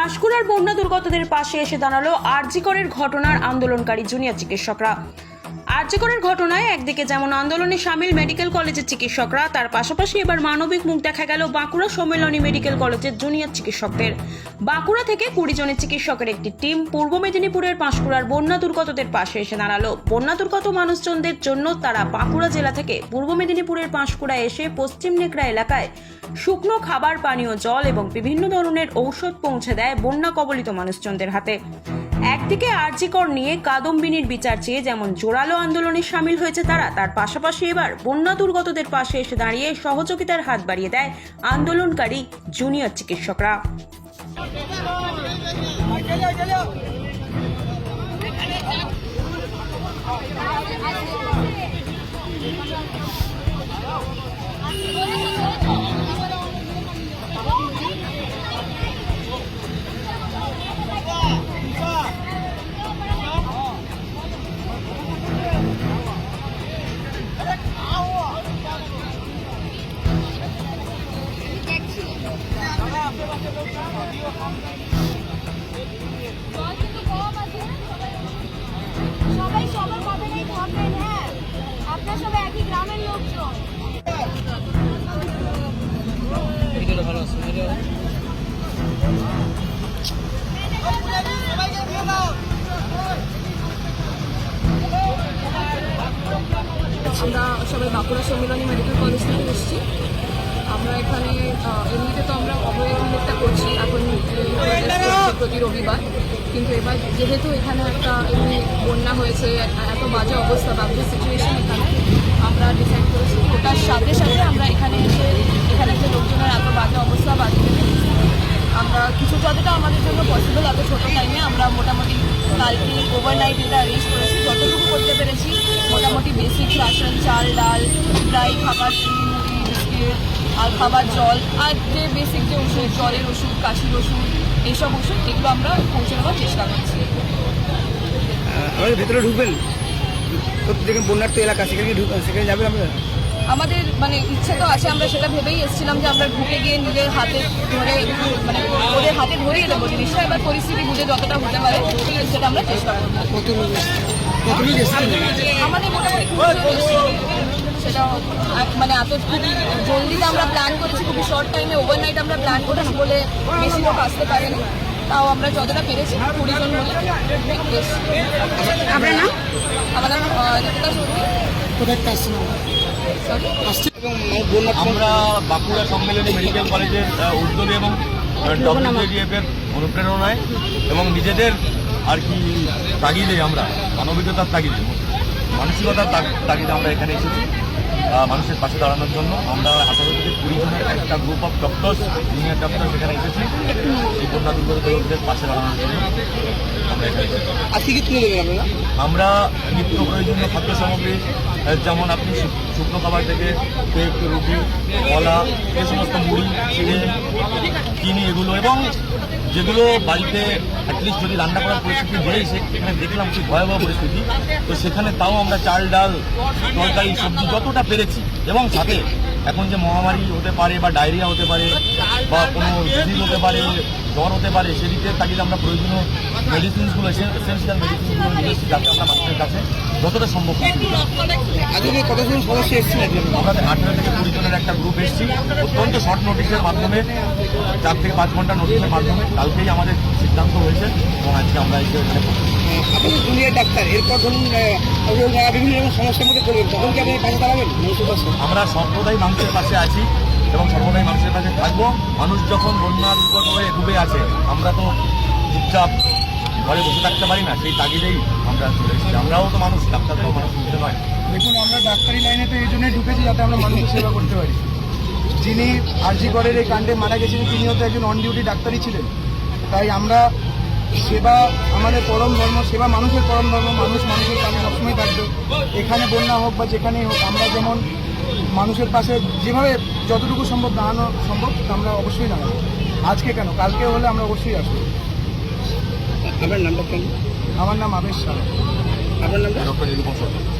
পাঁশকুড়ার বন্যা দুর্গতদের পাশে এসে দাঁড়াল আরজিকরের ঘটনার আন্দোলনকারী জুনিয়র চিকিৎসকরা। আরজিকরের ঘটনায় একদিকে যেমন আন্দোলনে সামিল মেডিকেল কলেজের চিকিৎসকরা, তার পাশাপাশি এবার মানবিক মুখ দেখা গেল বাঁকুড়া সম্মেলনী মেডিকেল কলেজের জুনিয়র চিকিৎসকদের। বাঁকুড়া থেকে কুড়ি জনের চিকিৎসকের একটি টিম পূর্ব মেদিনীপুরের পাঁশকুড়ার বন্যা দুর্গতদের পাশে এসে দাঁড়াল। বন্যা দুর্গত মানুষজনদের জন্য তারা বাঁকুড়া জেলা থেকে পূর্ব মেদিনীপুরের পাঁশকুড়া এসে পশ্চিম নেকড়া এলাকায় শুকনো খাবার, পানীয় জল এবং বিভিন্ন ধরনের ঔষধ পৌঁছে দেয় বন্যা কবলিত মানুষজনদের হাতে। একদিকে আরজিকর নিয়ে কাদম্বিনীর বিচার চেয়ে যেমন জোরালো আন্দোলনে সামিল হয়েছে তারা, তার পাশাপাশি এবার বন্যা দুর্গতদের পাশে এসে দাঁড়িয়ে সহযোগিতার হাত বাড়িয়ে দেয় আন্দোলনকারী জুনিয়র চিকিৎসকরা। সবাই সবার কথাটাই হ্যাঁ। আমরা সবাই বাঁকুড়া সম্মিলনী মেডিকেল কলেজ থেকে এসেছি আমরা এখানে আহ, এমনিতে তো আমরা অবয়ব ক্লিনিকটা করছি এখন আহ, করছি প্রতি রবিবার। কিন্তু এবার যেহেতু এখানে একটা এমনি বন্যা হয়েছে, এত বাজে অবস্থা, বাজে সিচুয়েশন এখানে, আমরা ডিসাইড করেছি। ওটার সাথে সাথে আমরা এখানে এসে, এখানে যে লোকজনের এত বাজে অবস্থা, বাজে আমরা কিছু যতটা আমাদের জন্য পসিবল এত ছোটো টাইমে আমরা মোটামুটি কালকে ওভারনাইট এটা অ্যারেঞ্জ করেছি। যতটুকু করতে পেরেছি, মোটামুটি বেসিক রাশন চাল, ডাল ড্রাই খাবার মুড়ি, বিস্কিট, আর খাবার জল, আর যে বেসিক যে ওষুধ জ্বরের ওষুধ, কাশির ওষুধ এইসব ওষুধ এগুলো আমরা পৌঁছে দেওয়ার চেষ্টা করছি। আমাদের ভেতরে ঢুকবেন? যেখানে বন্যার্থ এলাকা সেখানে সেখানে যাবেন আপনারা আমাদের মানে ইচ্ছে তো আছে আমরা সেটা ভেবেই এসেছিলাম যে আমরা ঢুকে গিয়ে নিজের হাতে ধরে মানে ওদের হাতে ধরিয়ে দেবো জিনিসটা। এবার পরিস্থিতি বুঝে যতটা হতে পারে সেটা আমরা চেষ্টা করব। আমাদের মোটামুটি। সেটা মানে এত খুব জলদিতে আমরা প্ল্যান করেছি খুবই শর্ট টাইমে ওভারনাইট আমরা প্ল্যান করেছি বলে বেশি লোক আসতে পারেনি। তাও আমরা যতটা পেরেছি কুড়ি জন বলে। এসেছি। আপনার নাম? আমার নাম বাঁকুড়া সম্মেলনী মেডিকেল কলেজের উদ্যোগে এবং এর অনুপ্রেরণায় এবং নিজেদের আর কি তাগিদে আমরা মানবিকতার তাগিদে মানসিকতার তাগ- তাগিদে আমরা এখানে এসেছি। মানুষের পাশে দাঁড়ানোর জন্য আমরা আঠারো থেকে কুড়ি জনের একটা group of doctors junior doctor এখানে এসেছি। এই বন্যা দুর্গত লোকদের পাশে দাঁড়ানোর জন্য আমরা কি নিত্য প্রয়োজনীয় খাদ্য সামগ্রী যেমন আপনি শুকনো খাবার থেকে রুটি কলা এই সমস্ত মুড়ি চিড়ে চিনি এগুলো এবং যেগুলো বাড়িতে অ্যাটলিস্ট যদি রান্না করার পরিস্থিতি নেই সেখানে দেখলাম খুব ভয়াবহ পরিস্থিতি। তো সেখানে তাও আমরা চাল ডাল তরকারি সবজি যতটা পেরেছি এবং সাথে এখন যে মহামারী হতে পারে বা ডায়রিয়া হতে পারে বা কোনো হতে পারে জ্বর হতে পারে সেদিকে তাগিদে আমরা প্রয়োজনীয় মেডিসিনসগুলো এসেন্সিয়াল মেডিসিনসগুলো নিয়ে এসেছি যাতে আমরা মানুষের কাছে যতটা সম্ভব। আজকে কতজন আমাদের আঠেরো থেকে কুড়ি জনের একটা গ্রুপ এসেছি। অত্যন্ত শর্ট নোটিশের মাধ্যমে চার থেকে পাঁচ ঘণ্টা নোটিশের মাধ্যমে কালকেই আমাদের সিদ্ধান্ত হয়েছে এবং আজকে আমরা এসে এখানে আপনি জুনিয়র ডাক্তার এরপর ধরুন বিভিন্ন রকম সমস্যার মধ্যে পড়বেন তখন কি আপনি পাশে দাঁড়াবেন? আমরা সর্বদাই মানুষের পাশে আছি। এবং সর্বদাই মানুষের কাছে থাকব। মানুষ যখন বন্যা বিপদ হয়ে ডুবে আছে, আমরা তো চুপচাপ ঘরে বসে থাকতে পারি না, সেই তাগিদেই আমরা চলে এসেছি। আমরাও তো মানুষ, ডাক্তার তো মানুষ বুঝতে নয়। দেখুন, আমরা ডাক্তারি লাইনে তো এই জন্যই ঢুকেছি যাতে আমরা মানুষের সেবা করতে পারি। যিনি আরজি করের এই কাণ্ডে মারা গেছিলেন, তিনিও তো একজন অন ডিউটি ডাক্তারই ছিলেন। তাই আমরা সেবা, আমাদের পরম ধর্ম, সেবা মানুষের পরম ধর্ম, মানুষ মানুষের কাছে সবসময় থাকবে। এখানে বন্যা হোক বা যেখানেই হোক, আমরা যেমন মানুষের পাশে যেভাবে যতটুকু সম্ভব দাঁড়ানো সম্ভব আমরা অবশ্যই দাঁড়াবো। আজকে কেন? কালকে হলে আমরা অবশ্যই আসব। আমার নামটা আমার নাম আবেশ শাহ আপনার নাম ডক্টর